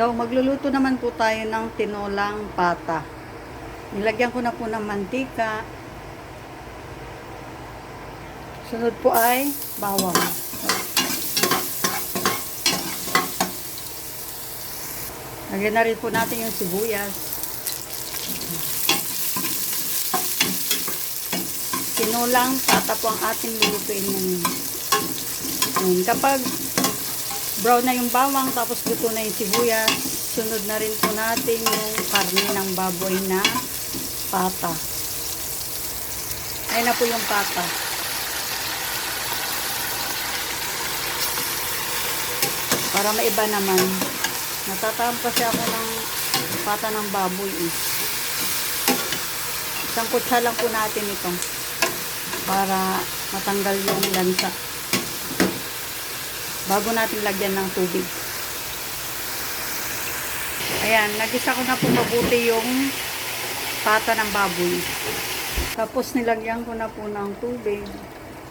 Hello, magluluto naman po tayo ng tinolang pata. Nilagyan ko na po ng mantika. Sunod po ay bawang. Lagyan na rin po natin yung sibuyas. Tinolang pata po ang ating lulutuin ngayon. Kapag brown na yung bawang, tapos luto na yung sibuyas, sunod na rin po natin yung karne ng baboy na pata. Ayan na po yung pata. Para maiba naman. Natatakam kasi ako ng pata ng baboy eh. Isang kutsa lang po natin ito. Para matanggal yung lansa bago natin lagyan ng tubig. Ayan, nagisa ko na po mabuti yung pata ng baboy. Tapos nilagyan ko na po ng tubig.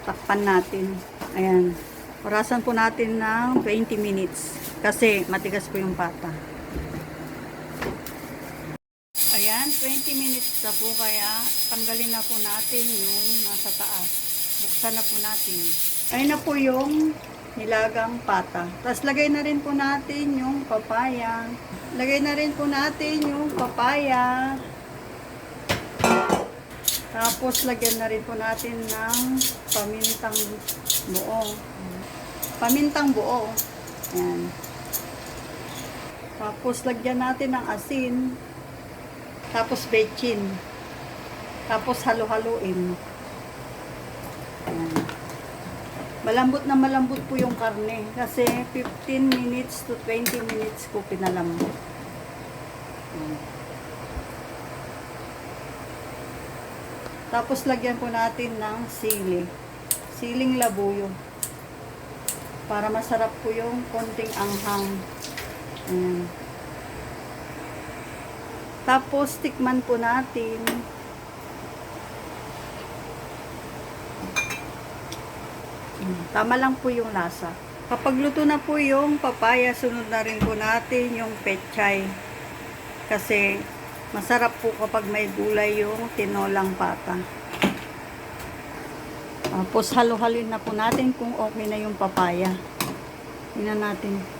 Takpan natin. Ayan. Orasan po natin ng 20 minutes. Kasi matigas po yung pata. Ayan, 20 minutes na po. Kaya tanggalin na po natin yung nasa taas. Buksan na po natin. Ayun na po yung nilagang pata. Tapos lagay na rin po natin yung papaya. Lagay na rin po natin yung papaya. Tapos lagyan na rin po natin ng pamintang buo. Pamintang buo. Ayan. Tapos lagyan natin ng asin. Tapos bechin. Tapos halo-haluin. Ayan. Malambot na malambot po yung karne. Kasi 15 minutes to 20 minutes ko pinalambot. Ayan. Tapos lagyan po natin ng sili. Siling labuyo. Para masarap po yung konting anghang. Ayan. Tapos tikman po natin. Tama lang po yung lasa. Kapag luto na po yung papaya, sunod na rin po natin yung pechay. Kasi masarap po kapag may gulay yung tinolang pata. Tapos halo-halin na po natin kung okay na yung papaya. Tingnan natin.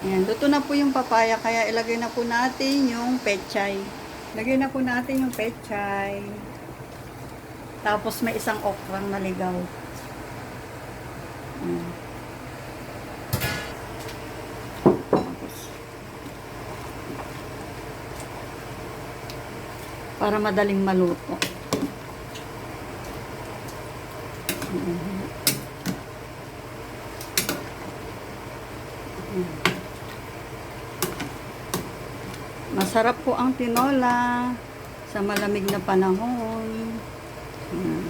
Ayan, luto na po yung papaya, kaya ilagay na po natin yung pechay. Lagay na po natin yung pechay. Tapos may isang okrang naligaw. Para madaling maluto. Ayan. Masarap po ang tinola sa malamig na panahon. Ayan.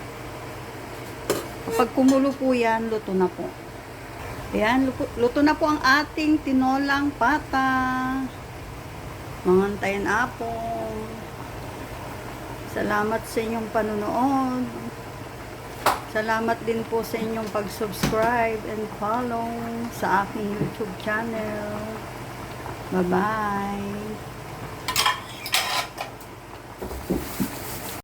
Kapag kumulo po yan, luto na po. Ayan, luto, na po ang ating tinolang pata. Mangantayan apong. Salamat sa inyong panunood. Salamat din po sa inyong pag-subscribe and follow sa aking YouTube channel. Bye-bye. Thank you.